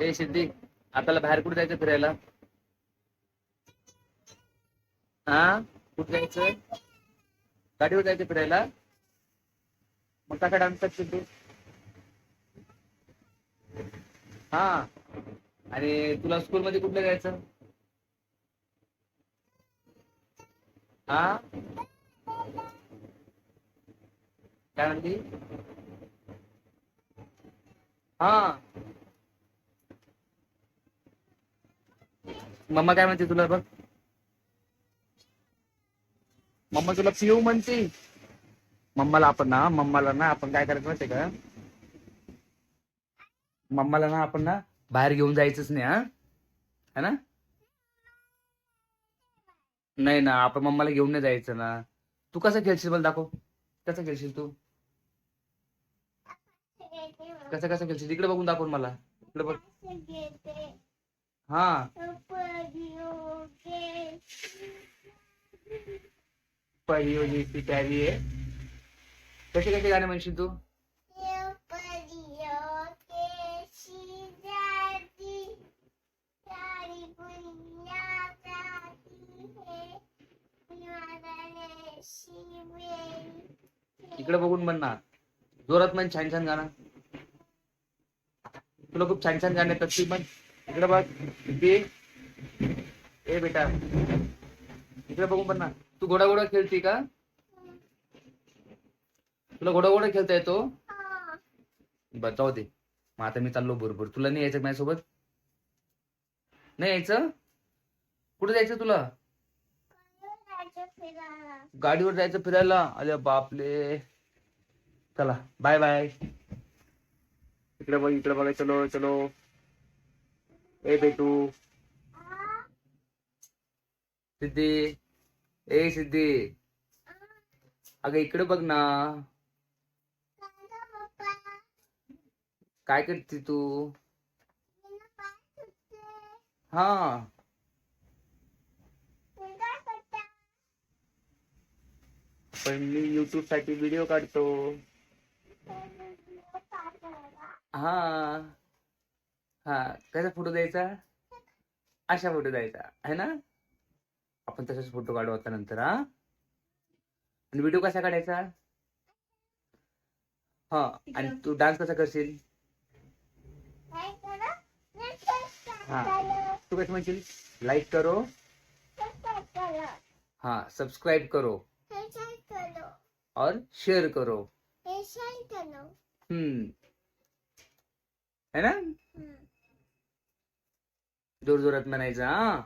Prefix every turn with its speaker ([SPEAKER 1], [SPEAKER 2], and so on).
[SPEAKER 1] ए सिद्धी आपल्याला बाहेर कुठे जायचं फिरायला? हा? कुठे जायचं? गाडीवर जायचं फिरायला? मग काय डान्स कर सिद्धू. हा. आणि तुला स्कूल मध्ये कुठलं जायचं? हा? काय म्हणती हा. मम्मा काय म्हणते तुला बघ? मम्मा तुला पिऊ म्हणते. मम्माला आपण ना मम्माला ना आपण काय करायचं माहितीये का? मम्माला ना आपण ना बाहेर घेऊन जायचंच नाही हा? है ना? नाही ना आपण मम्माला घेऊन नाही जायचं ना. तू कसं खेळशील मला दाखव. कसं खेळशील तू? कसं कसं खेळशील? इकडे बघून दाखव मला. इकडे बघ. हा. पहिली होती आहे. कसे कसे गाणे म्हणशील तू? इकडे बघून म्हणणार ना. जोरात म्हण छान छान गाणं. तुला खूप छान छान गाणे येतात ती म्हण. इकडे बघ. दीदी ए बेटा. इकडे बघून म्हणणार ना. तू घोडा घोडा खेळती का? तुला घोडा घोडा खेळता येतो? बरं जाऊ दे. मग आता मी चाललो बरोबर तुला नाही यायचं माझ्यासोबत? नाही यायचं? कुठे जायचं तुला? गाडीवर जायचं फिरायला. अरे बापले चला बाय बाय इकडे बघ इकडे बघा चलो चलो. ए बेटू. सिद्धी. ए सिद्धी. अगं इकडे बघ ना. काय करते तू? हा. पण मी युट्यूबसाठी व्हिडिओ काढतो. हा. हा. कसा फोटो द्यायचा? अशा फोटो द्यायचा. आहे ना? आपण तसाच फोटो काढू आता नंतर हा. आणि व्हिडिओ कसा काढायचा? हा आणि तू डान्स कसा करशील? हा. तू कसं म्हणशील? लाईक करो. हाँ सब्सक्राइब करो. और शेयर करो. हम्म. है ना? जोर जोरात म्हणायचं हा.